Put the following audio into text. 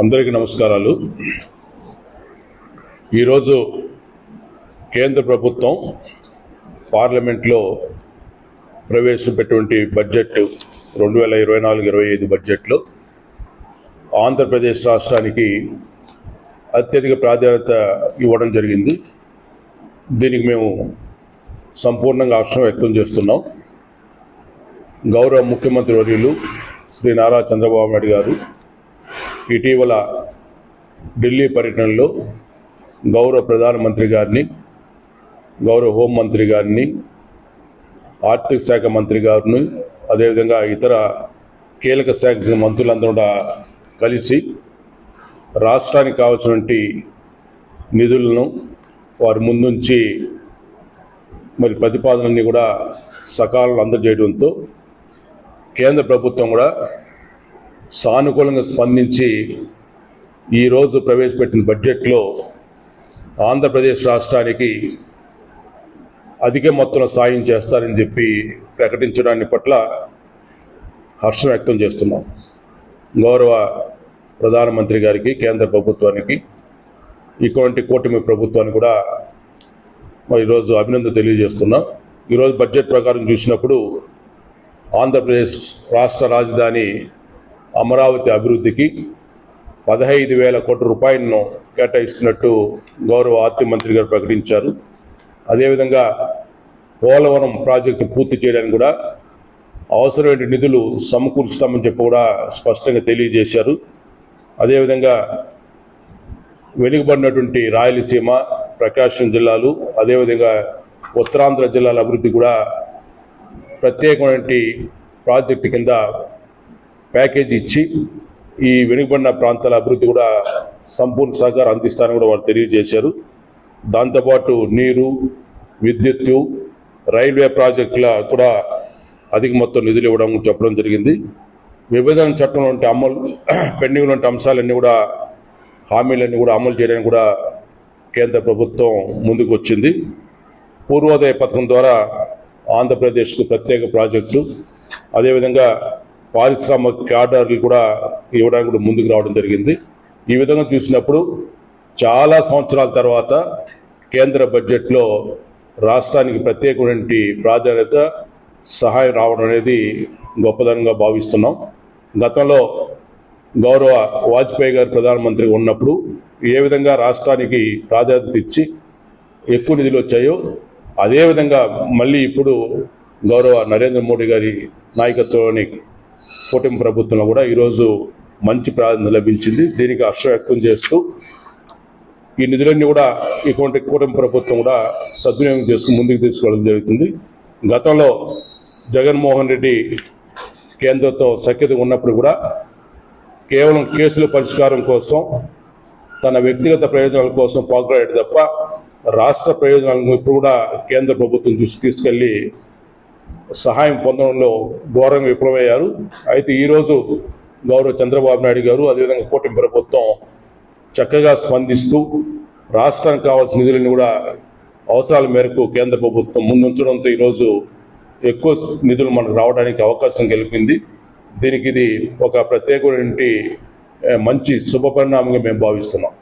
అందరికీ నమస్కారాలు. ఈరోజు కేంద్ర ప్రభుత్వం పార్లమెంట్లో ప్రవేశపెటువంటి బడ్జెట్ రెండు వేల ఇరవై నాలుగు ఇరవై ఐదు బడ్జెట్లో ఆంధ్రప్రదేశ్ రాష్ట్రానికి అత్యధిక ప్రాధాన్యత ఇవ్వడం జరిగింది. దీనికి మేము సంపూర్ణంగా హర్షం వ్యక్తం చేస్తున్నాం. గౌరవ ముఖ్యమంత్రి వర్యులు శ్రీ నారా చంద్రబాబు నాయుడు గారు ఇటీవల ఢిల్లీ పర్యటనలో గౌరవ ప్రధానమంత్రి గారిని గౌరవ హోంమంత్రి గారిని ఆర్థిక శాఖ మంత్రి గారిని అదేవిధంగా ఇతర కీలక శాఖ మంత్రులందరూ కూడా కలిసి రాష్ట్రానికి కావాల్సినటువంటి నిధులను వారి ముందుంచి మరి ప్రతిపాదనని కూడా సకాలంలో అందజేయడంతో కేంద్ర ప్రభుత్వం కూడా సానుకూలంగా స్పందించి ఈరోజు ప్రవేశపెట్టిన బడ్జెట్లో ఆంధ్రప్రదేశ్ రాష్ట్రానికి అధిక మొత్తంలో సాయం చేస్తారని చెప్పి ప్రకటించడాన్ని పట్ల హర్షం వ్యక్తం చేస్తున్నాం. గౌరవ ప్రధానమంత్రి గారికి కేంద్ర ప్రభుత్వానికి ఇటువంటి కూటమి ప్రభుత్వాన్ని కూడా మరి ఈరోజు అభినందన తెలియజేస్తున్నాం. ఈరోజు బడ్జెట్ ప్రకారం చూసినప్పుడు ఆంధ్రప్రదేశ్ రాష్ట్ర రాజధాని అమరావతి అభివృద్ధికి పదహైదు వేల కోట్ల రూపాయలను కేటాయిస్తున్నట్టు గౌరవ ఆర్థిక మంత్రి గారు ప్రకటించారు. అదేవిధంగా పోలవరం ప్రాజెక్టు పూర్తి చేయడానికి కూడా అవసరమైన నిధులు సమకూర్చుతామని చెప్పి కూడా స్పష్టంగా తెలియజేశారు. అదేవిధంగా వెనుకబడినటువంటి రాయలసీమ ప్రకాశం జిల్లాలు అదేవిధంగా ఉత్తరాంధ్ర జిల్లాల అభివృద్ధి కూడా ప్రత్యేకమైనటువంటి ప్రాజెక్టు కింద ప్యాకేజీ ఇచ్చి ఈ వెనుకబడిన ప్రాంతాల అభివృద్ధి కూడా సంపూర్ణ సహకారం అందిస్తారని కూడా వాళ్ళు తెలియజేశారు. దాంతోపాటు నీరు విద్యుత్తు రైల్వే ప్రాజెక్టుల కూడా అధిక మొత్తం నిధులు ఇవ్వడం చెప్పడం జరిగింది. విభజన చట్టంలో అమలు పెండింగ్లో ఉంటే అంశాలన్నీ కూడా హామీలన్నీ కూడా అమలు చేయడానికి కూడా కేంద్ర ప్రభుత్వం ముందుకు వచ్చింది పూర్వోదయ పథకం ద్వారా ఆంధ్రప్రదేశ్కు ప్రత్యేక ప్రాజెక్టులు అదేవిధంగా పారిశ్రామిక క్యాడర్లు కూడా ఇవ్వడానికి కూడా ముందుకు రావడం జరిగింది. ఈ విధంగా చూసినప్పుడు చాలా సంవత్సరాల తర్వాత కేంద్ర బడ్జెట్లో రాష్ట్రానికి ప్రత్యేకమైనటువంటి ప్రాధాన్యత సహాయం రావడం అనేది గొప్పదనంగా భావిస్తున్నాం. గతంలో గౌరవ వాజ్పేయి గారు ప్రధానమంత్రి ఉన్నప్పుడు ఏ విధంగా రాష్ట్రానికి ప్రాధాన్యత ఇచ్చి ఎక్కువ నిధులు వచ్చాయో అదేవిధంగా మళ్ళీ ఇప్పుడు గౌరవ నరేంద్ర మోడీ గారి నాయకత్వంలోని కూటమి ప్రభుత్వంలో కూడా ఈరోజు మంచి ప్రాధాన్యత లభించింది. దీనికి హర్ష వ్యక్తం చేస్తూ ఈ నిధులన్నీ కూడా ఇటువంటి కూటమి ప్రభుత్వం కూడా సద్వినియోగం చేసుకుని ముందుకు తీసుకోవడం జరుగుతుంది. గతంలో జగన్మోహన్ రెడ్డి కేంద్రంతో సఖ్యత ఉన్నప్పుడు కూడా కేవలం కేసుల పరిష్కారం కోసం తన వ్యక్తిగత ప్రయోజనాల కోసం పాల్గొనేది తప్ప రాష్ట్ర ప్రయోజనాలను ఇప్పుడు కూడా కేంద్ర ప్రభుత్వం దృష్టి తీసుకెళ్ళి సహాయం పొందడంలో ఘోరంగా విఫలమయ్యారు. అయితే ఈరోజు గౌరవ చంద్రబాబు నాయుడు గారు అదేవిధంగా కూటమి ప్రభుత్వం చక్కగా స్పందిస్తూ రాష్ట్రానికి కావాల్సిన నిధులను కూడా అవసరాల మేరకు కేంద్ర ప్రభుత్వం ముందుంచడంతో ఈరోజు ఎక్కువ నిధులు మనకు రావడానికి అవకాశం కలిపింది దీనికి ఇది ఒక ప్రత్యేకమైన మంచి శుభ పరిణామంగా మేము భావిస్తున్నాం.